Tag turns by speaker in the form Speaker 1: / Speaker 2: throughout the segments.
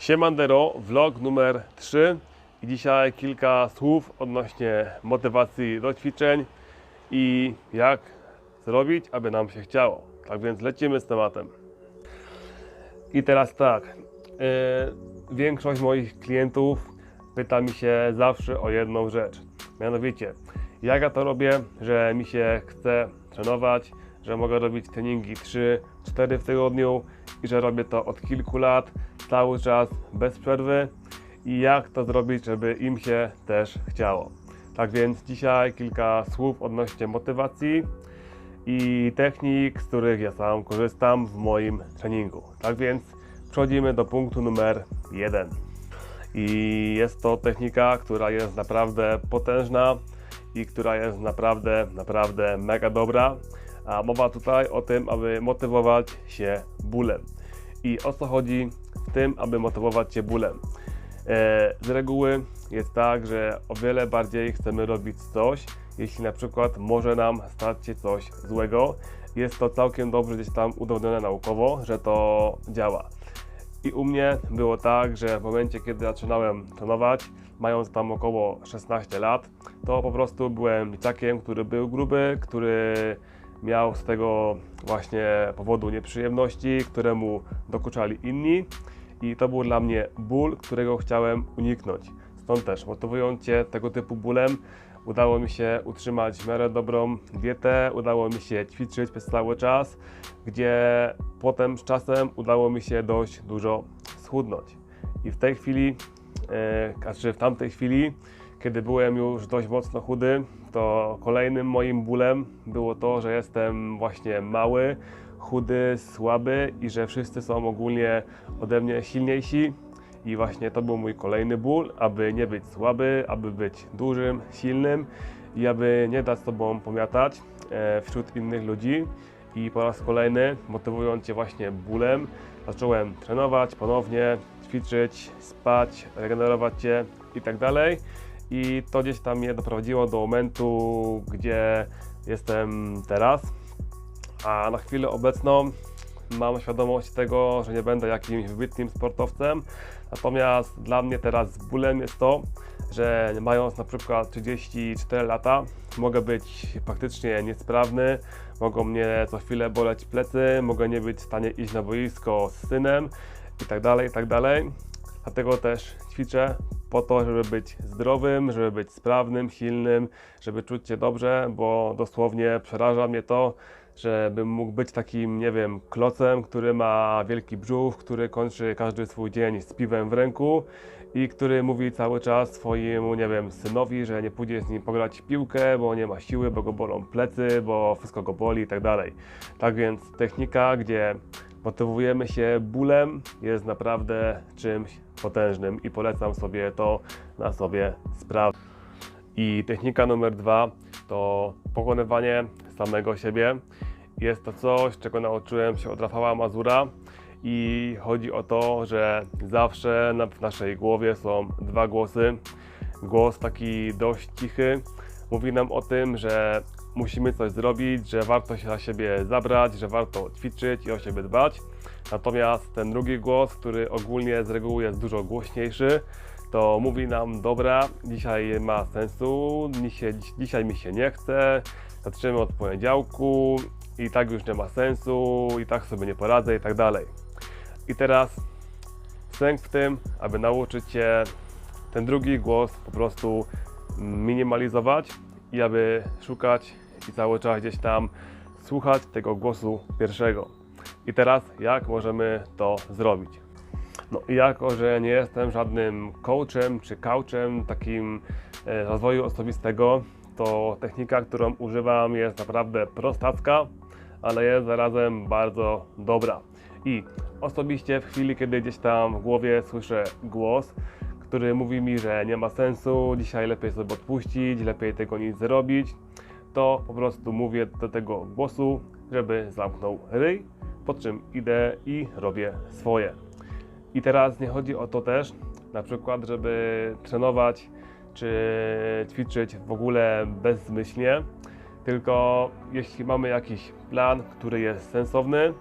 Speaker 1: Siemandero, vlog numer 3 i dzisiaj kilka słów odnośnie motywacji do ćwiczeń i jak zrobić, aby nam się chciało. Tak więc lecimy z tematem. I teraz tak, yy, większość moich klientów pyta mi się zawsze o jedną rzecz. Mianowicie, jak ja to robię, że mi się chce trenować, że mogę robić treningi 3-4 w tygodniu i że robię to od kilku lat, cały czas, bez przerwy i jak to zrobić, żeby im się też chciało. Tak więc dzisiaj kilka słów odnośnie motywacji i technik, z których ja sam korzystam w moim treningu. Tak więc przechodzimy do punktu numer jeden. I jest to technika, która jest naprawdę potężna i która jest naprawdę, naprawdę mega dobra. A mowa tutaj o tym, aby motywować się bólem. I o co chodzi w tym, aby motywować się bólem? E, Z reguły jest tak, że o wiele bardziej chcemy robić coś, jeśli na przykład może nam stać się coś złego. Jest to całkiem dobrze gdzieś tam udowodnione naukowo, że to działa. I u mnie było tak, że w momencie, kiedy zaczynałem trenować, mając tam około 16 lat, to po prostu byłem dzieciakiem, który był gruby, który miał z tego właśnie powodu nieprzyjemności, któremu dokuczali inni i to był dla mnie ból, którego chciałem uniknąć. Stąd też motywując się tego typu bólem, udało mi się utrzymać w miarę dobrą dietę, udało mi się ćwiczyć przez cały czas, gdzie potem z czasem udało mi się dość dużo schudnąć. I w tej chwili, e, znaczy w tamtej chwili, kiedy byłem już dość mocno chudy, to kolejnym moim bólem było to, że jestem właśnie mały, chudy, słaby i że wszyscy są ogólnie ode mnie silniejsi. I właśnie to był mój kolejny ból, aby nie być słaby, aby być dużym, silnym i aby nie dać sobą pomiatać e, wśród innych ludzi. I po raz kolejny, motywując się właśnie bólem, zacząłem trenować ponownie, ćwiczyć, spać, regenerować się i tak. I to gdzieś tam mnie doprowadziło do momentu, gdzie jestem teraz. A na chwilę obecną mam świadomość tego, że nie będę jakimś wybitnym sportowcem. Natomiast dla mnie teraz bólem jest to, że mając na przykład 34 lata, mogę być praktycznie niesprawny, mogą mnie co chwilę boleć plecy, mogę nie być w stanie iść na boisko z synem i tak Dlatego też ćwiczę po to, żeby być zdrowym, żeby być sprawnym, silnym, żeby czuć się dobrze, bo dosłownie przeraża mnie to, żebym mógł być takim, nie wiem, klocem, który ma wielki brzuch, który kończy każdy swój dzień z piwem w ręku i który mówi cały czas swojemu, nie wiem, synowi, że nie pójdzie z nim pograć w piłkę, bo nie ma siły, bo go bolą plecy, bo wszystko go boli i tak dalej. Tak więc technika, gdzie motywujemy się bólem, jest naprawdę czymś potężnym i polecam sobie to na sobie sprawdzić. I technika numer dwa to pokonywanie samego siebie. Jest to coś, czego nauczyłem się od Rafała Mazura i chodzi o to, że zawsze w naszej głowie są dwa głosy. Głos taki dość cichy mówi nam o tym, że musimy coś zrobić, że warto się na siebie zabrać, że warto ćwiczyć i o siebie dbać. Natomiast ten drugi głos, który ogólnie z reguły jest dużo głośniejszy, to mówi nam, dobra, dzisiaj ma sensu, dzisiaj, dzisiaj mi się nie chce, zaczniemy od poniedziałku i tak już nie ma sensu, i tak sobie nie poradzę i tak dalej. I teraz sęk w tym, aby nauczyć się ten drugi głos po prostu minimalizować i aby szukać i cały czas gdzieś tam słuchać tego głosu pierwszego. I teraz jak możemy to zrobić? No i jako, że nie jestem żadnym coachem czy couchem takim e, rozwoju osobistego, to technika, którą używam jest naprawdę prostacka, ale jest zarazem bardzo dobra. I osobiście w chwili, kiedy gdzieś tam w głowie słyszę głos, który mówi mi, że nie ma sensu, dzisiaj lepiej sobie odpuścić, lepiej tego nic zrobić, to po prostu mówię do tego głosu, żeby zamknął ryj, po czym idę i robię swoje. I teraz nie chodzi o to też, na przykład, żeby trenować czy ćwiczyć w ogóle bezzmyślnie, tylko jeśli mamy jakiś plan, który jest sensowny,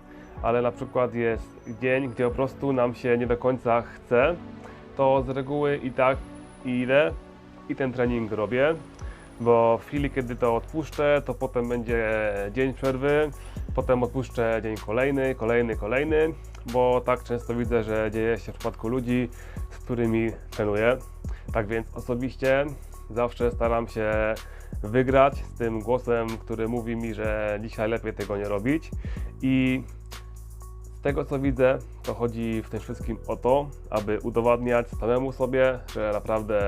Speaker 1: ale na przykład jest dzień, gdzie po prostu nam się nie do końca chce, to z reguły i tak idę i ten trening robię, bo w chwili, kiedy to odpuszczę, to potem będzie dzień przerwy, potem odpuszczę dzień kolejny, kolejny, kolejny, bo tak często widzę, że dzieje się w przypadku ludzi, z którymi trenuję. Tak więc osobiście zawsze staram się wygrać z tym głosem, który mówi mi, że dzisiaj lepiej tego nie robić i z tego co widzę, to chodzi w tym wszystkim o to, aby udowadniać samemu sobie, że naprawdę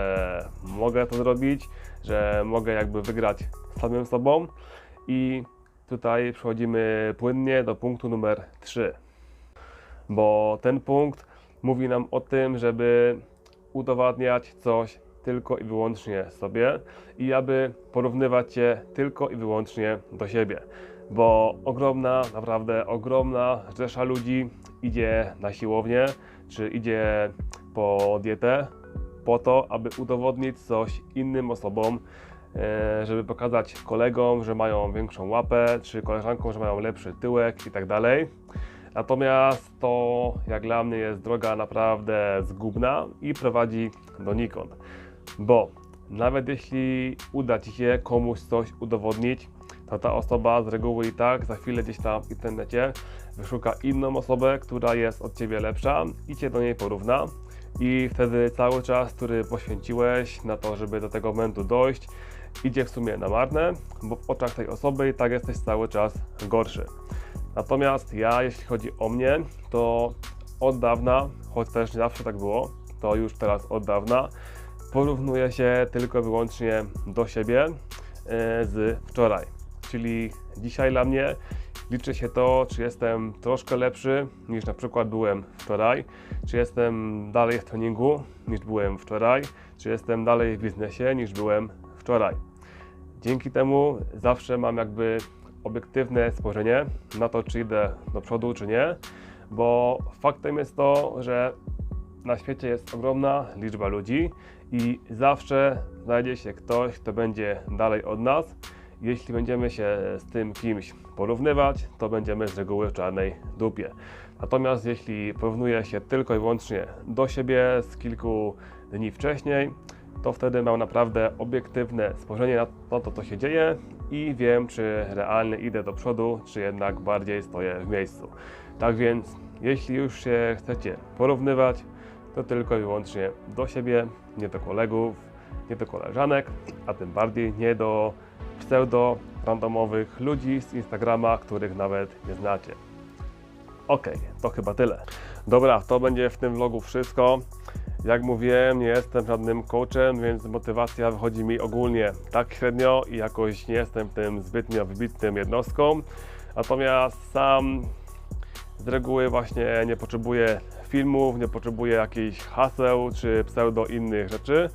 Speaker 1: mogę to zrobić, że mogę jakby wygrać samym sobą. I tutaj przechodzimy płynnie do punktu numer 3. Bo ten punkt mówi nam o tym, żeby udowadniać coś tylko i wyłącznie sobie i aby porównywać się tylko i wyłącznie do siebie bo ogromna, naprawdę ogromna rzesza ludzi idzie na siłownię, czy idzie po dietę po to, aby udowodnić coś innym osobom, e, żeby pokazać kolegom, że mają większą łapę, czy koleżankom, że mają lepszy tyłek i tak dalej. Natomiast to, jak dla mnie, jest droga naprawdę zgubna i prowadzi donikąd. Bo nawet jeśli uda Ci się komuś coś udowodnić, to ta osoba z reguły i tak za chwilę gdzieś tam w internecie wyszuka inną osobę, która jest od Ciebie lepsza i Cię do niej porówna. I wtedy cały czas, który poświęciłeś na to, żeby do tego momentu dojść, idzie w sumie na marne, bo w oczach tej osoby i tak jesteś cały czas gorszy. Natomiast ja, jeśli chodzi o mnie, to od dawna, choć też nie zawsze tak było, to już teraz od dawna, porównuję się tylko i wyłącznie do siebie e, z wczoraj. Czyli dzisiaj dla mnie liczy się to, czy jestem troszkę lepszy niż na przykład byłem wczoraj, czy jestem dalej w treningu niż byłem wczoraj, czy jestem dalej w biznesie niż byłem wczoraj. Dzięki temu zawsze mam jakby obiektywne spojrzenie na to, czy idę do przodu, czy nie, bo faktem jest to, że na świecie jest ogromna liczba ludzi i zawsze znajdzie się ktoś, kto będzie dalej od nas. Jeśli będziemy się z tym kimś porównywać, to będziemy z reguły w czarnej dupie. Natomiast jeśli porównuję się tylko i wyłącznie do siebie z kilku dni wcześniej, to wtedy mam naprawdę obiektywne spojrzenie na to, co się dzieje i wiem, czy realnie idę do przodu, czy jednak bardziej stoję w miejscu. Tak więc, jeśli już się chcecie porównywać, to tylko i wyłącznie do siebie, nie do kolegów, nie do koleżanek, a tym bardziej nie do pseudo randomowych ludzi z Instagrama, których nawet nie znacie. Ok, to chyba tyle. Dobra, to będzie w tym vlogu wszystko. Jak mówiłem, nie jestem żadnym coachem, więc motywacja wychodzi mi ogólnie tak średnio i jakoś nie jestem tym zbytnio wybitnym jednostką. Natomiast sam z reguły właśnie nie potrzebuję filmów, nie potrzebuję jakichś haseł czy pseudo innych rzeczy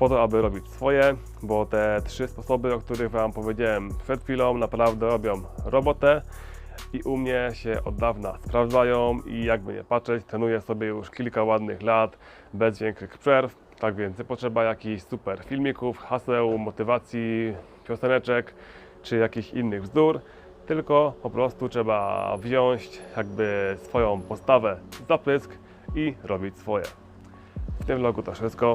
Speaker 1: po to, aby robić swoje, bo te trzy sposoby, o których Wam powiedziałem przed chwilą, naprawdę robią robotę i u mnie się od dawna sprawdzają i jakby nie patrzeć, trenuję sobie już kilka ładnych lat bez większych przerw, tak więc nie potrzeba jakichś super filmików, haseł, motywacji, pioseneczek czy jakichś innych bzdur, tylko po prostu trzeba wziąć jakby swoją postawę za pysk i robić swoje. W tym vlogu to wszystko.